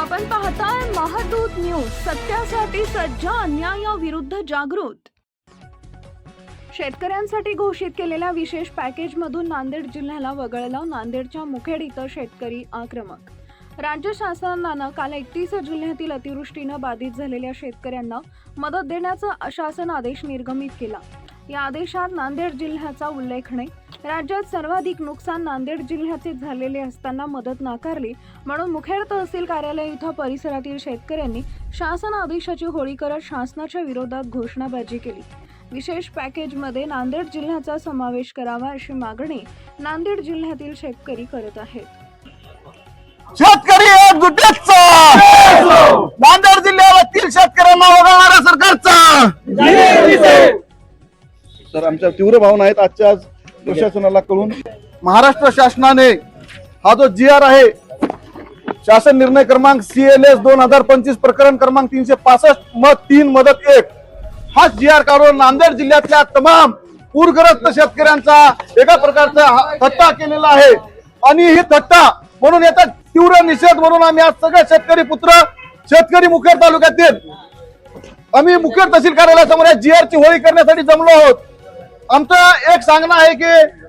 आपण पाहताय महादूत न्यूज सत्यासाठी सज्ज अन्यायाविरुद्ध जागृत. शेतकऱ्यांसाठी घोषित केलेल्या विशेष पॅकेजमधून नांदेड जिल्ह्याला वगळलं नांदेडच्या मुखेड इथं शेतकरी आक्रमक. राज्य शासनानं काल एकतीस जिल्ह्यातील अतिवृष्टीनं बाधित झालेल्या शेतकऱ्यांना मदत देण्याचा शासन आदेश निर्गमित केला. या आदेशात नांदेड जिल्ह्याचा उल्लेख नाही राज्यात सर्वाधिक नुकसान नांदेड जिल्ह्याचे झालेले असताना मदत नाकारली. म्हणून मुखेड तहसील कार्यालय इथं परिसरातील शेतकऱ्यांनी शासन आदेशाची होळी करत शासनाच्या विरोधात घोषणाबाजी केली. विशेष पॅकेजमध्ये नांदेड जिल्ह्याचा समावेश करावा अशी मागणी नांदेड जिल्ह्यातील शेतकरी करत आहेत. शेतकरी एकजुटीचा नांदेड जिल्ह्यातील शेतकऱ्यांना वगळणाऱ्या सरकारचा! तर आमच्या तीव्र भावना आहेत. आजच्या आज प्रशासनाला कळून महाराष्ट्र शासनाने हा जो जी आर आहे शासन निर्णय क्रमांक सी एल एस दोन हजार पंचवीस प्रकरण क्रमांक तीनशे पासष्ट मत तीन मदत एक हा जी आर काढून नांदेड जिल्ह्यातल्या तमाम पूरग्रस्त शेतकऱ्यांचा एका प्रकारचा थट्टा केलेला आहे. आणि ही थट्टा म्हणून याचा तीव्र निषेध म्हणून आम्ही आज सगळे शेतकरी पुत्र शेतकरी मुखेड तालुक्यातील आम्ही मुखेड तहसील कार्यालयासमोर या जी ची होळी करण्यासाठी जमलो आहोत. आमचं एक सांगणं आहे की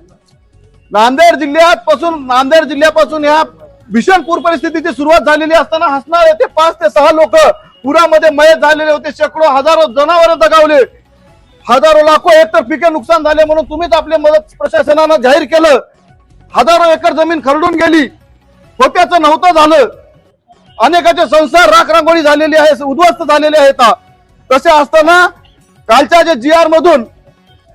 नांदेड जिल्ह्यात पासून नांदेड जिल्ह्यापासून या भीषण पूर परिस्थितीची सुरुवात झालेली असताना हसणार येथे पाच ते सहा लोक पुरामध्ये मयत झालेले होते. शेकडो हजारो जनावर दगावले. हजारो लाखो हेक्टर पिके नुकसान झाले म्हणून तुम्हीच आपले मदत प्रशासनानं जाहीर केलं. हजारो एकर जमीन खरडून गेली. होत्याचं नव्हतं झालं. अनेकाचे संसार राखरांगोळी झालेली आहे उद्ध्वस्त झालेले आहेत. तसे असताना कालच्या जे जी आर मधून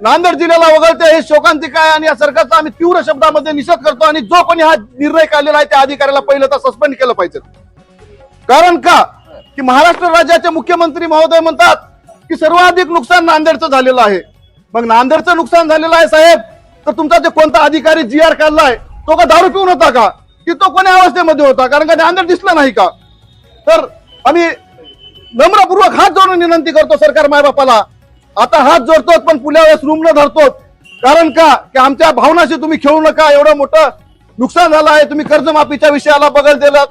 नांदेड जिल्ह्याला वगळते हे शोकांतिका आहे आणि या सरकारचा आम्ही तीव्र शब्दामध्ये निषेध करतो आणि जो कोणी हा निर्णय काढलेला आहे त्या अधिकाऱ्याला पहिलं तर सस्पेंड केलं पाहिजे. कारण का? की महाराष्ट्र राज्याचे मुख्यमंत्री महोदय म्हणतात की सर्वाधिक नुकसान नांदेडचं झालेलं आहे. मग नांदेडचं नुकसान झालेलं आहे साहेब? तर तुमचा जे कोणता अधिकारी जी आर काढलाय तो का दारू पिऊन होता का? की तो कोण्या अवस्थेमध्ये होता? कारण का नांदेड दिसला नाही का? तर आम्ही नम्रपूर्वक हात जोडून विनंती करतो सरकार मायबापाला आता हात जोडतोत पण पुल्या वेळेस रूम न धरतो कारण का? की आमच्या भावनाशी तुम्ही खेळू नका. एवढं मोठं नुकसान झालं आहे. तुम्ही कर्जमाफीच्या विषयाला बगल दिलात.